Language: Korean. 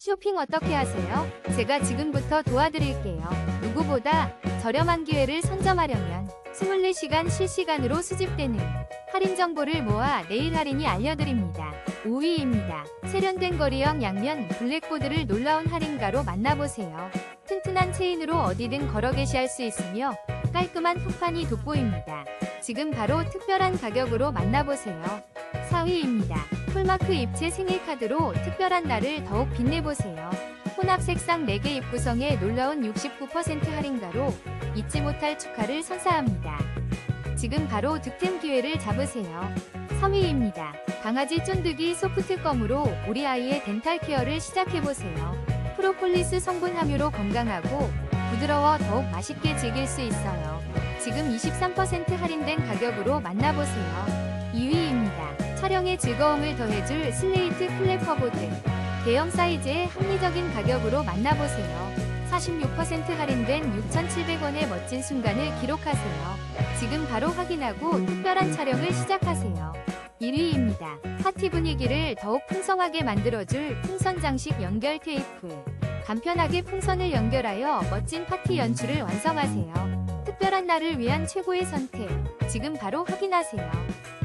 쇼핑 어떻게 하세요? 제가 지금부터 도와드릴게요. 누구보다 저렴한 기회를 선점하려면 24시간 실시간으로 수집되는 할인 정보를 모아 내일 할인이 알려드립니다. 5위입니다. 세련된 거리형 양면 블랙보드를 놀라운 할인가로 만나보세요. 튼튼한 체인으로 어디든 걸어 게시할 수 있으며 깔끔한 흑판이 돋보입니다. 지금 바로 특별한 가격으로 만나보세요. 4위입니다. 폴마크 입체 생일 카드로 특별한 날을 더욱 빛내보세요. 혼합 색상 4개 입구성에 놀라운 69% 할인가로 잊지 못할 축하를 선사합니다. 지금 바로 득템 기회를 잡으세요. 3위입니다. 강아지 쫀득이 소프트 껌으로 우리 아이의 덴탈 케어를 시작해보세요. 프로폴리스 성분 함유로 건강하고 부드러워 더욱 맛있게 즐길 수 있어요. 지금 23% 할인된 가격으로 만나보세요. 2위입니다. 촬영의 즐거움을 더해줄 슬레이트 플래퍼보드. 대형 사이즈의 합리적인 가격으로 만나보세요. 46% 할인된 6,700원의 멋진 순간을 기록하세요. 지금 바로 확인하고 특별한 촬영을 시작하세요. 1위입니다. 파티 분위기를 더욱 풍성하게 만들어줄 풍선 장식 연결 테이프. 간편하게 풍선을 연결하여 멋진 파티 연출을 완성하세요. 특별한 날을 위한 최고의 선택. 지금 바로 확인하세요.